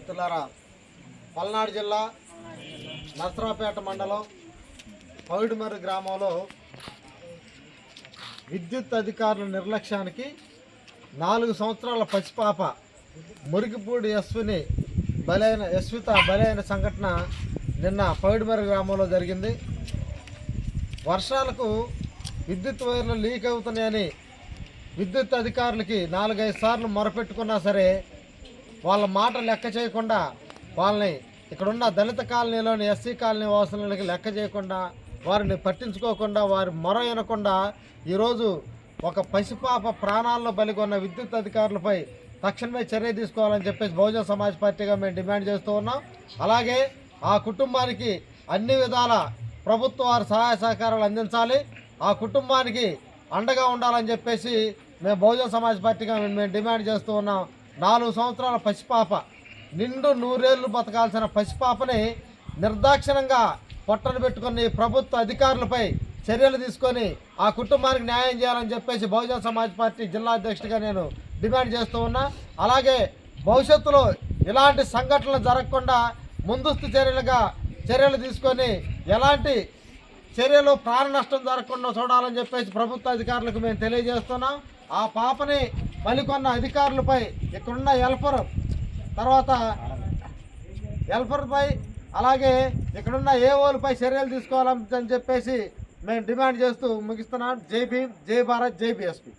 మిత్రులారా పల్నాడు జిల్లా నర్సరావుపేట మండలం పౌడిమర్రి గ్రామంలో విద్యుత్ అధికారుల నిర్లక్ష్యానికి నాలుగు సంవత్సరాల పసిపాప మురికిపూడి యశ్విని బలైన యశ్విత బలైన సంఘటన నిన్న పౌడిమర్రి గ్రామంలో జరిగింది. వర్షాలకు విద్యుత్ వైర్లు లీక్ అవుతున్నాయని విద్యుత్ అధికారులకి నాలుగైదు సార్లు మొరపెట్టుకున్నా సరే వాళ్ళ మాట లెక్క చేయకుండా వాళ్ళని ఇక్కడున్న దళిత కాలనీలోని ఎస్సీ కాలనీ వాసులకి లెక్క చేయకుండా వారిని పట్టించుకోకుండా వారి మొర వినకుండా ఈరోజు ఒక పసిపాప ప్రాణాల్లో బలిగొన్న విద్యుత్ అధికారులపై తక్షణమే చర్య తీసుకోవాలని చెప్పేసి బహుజన సమాజ్ పార్టీగా మేము డిమాండ్ చేస్తూ ఉన్నాం. అలాగే ఆ కుటుంబానికి అన్ని విధాల ప్రభుత్వ వారి సహాయ సహకారాలు అందించాలి. ఆ కుటుంబానికి అండగా ఉండాలని చెప్పేసి మేము బహుజన సమాజ్ పార్టీగా మేము మేము డిమాండ్ చేస్తూ ఉన్నాం. నాలుగు సంవత్సరాల పసిపాప. నిండు నూరేళ్ళు బతకాల్సిన పసిపాపని నిర్దాక్షిణంగా పొట్టను పెట్టుకుని ప్రభుత్వ అధికారులపై చర్యలు తీసుకొని ఆ కుటుంబానికి న్యాయం చేయాలని చెప్పేసి బహుజన సమాజ్ పార్టీ జిల్లా అధ్యక్షుడిగా నేను డిమాండ్ చేస్తూ ఉన్నా. అలాగే భవిష్యత్తులో ఇలాంటి సంఘటనలు జరగకుండా ముందస్తు చర్యలుగా చర్యలు తీసుకొని ఎలాంటి చర్యలు ప్రాణ నష్టం జరగకుండా చూడాలని చెప్పేసి ప్రభుత్వ అధికారులకు మేము తెలియజేస్తున్నాం. ఆ పాపని మరికొన్న అధికారులపై ఇక్కడున్న ఎల్ఫర్ తర్వాత ఎల్ఫర్పై అలాగే ఇక్కడున్న ఏఓలపై చర్యలు తీసుకోవాలని చెప్పేసి మేము డిమాండ్ చేస్తూ ముగిస్తున్నాం. జై భీమ్ జై భారత్ జై బీఎస్పీ.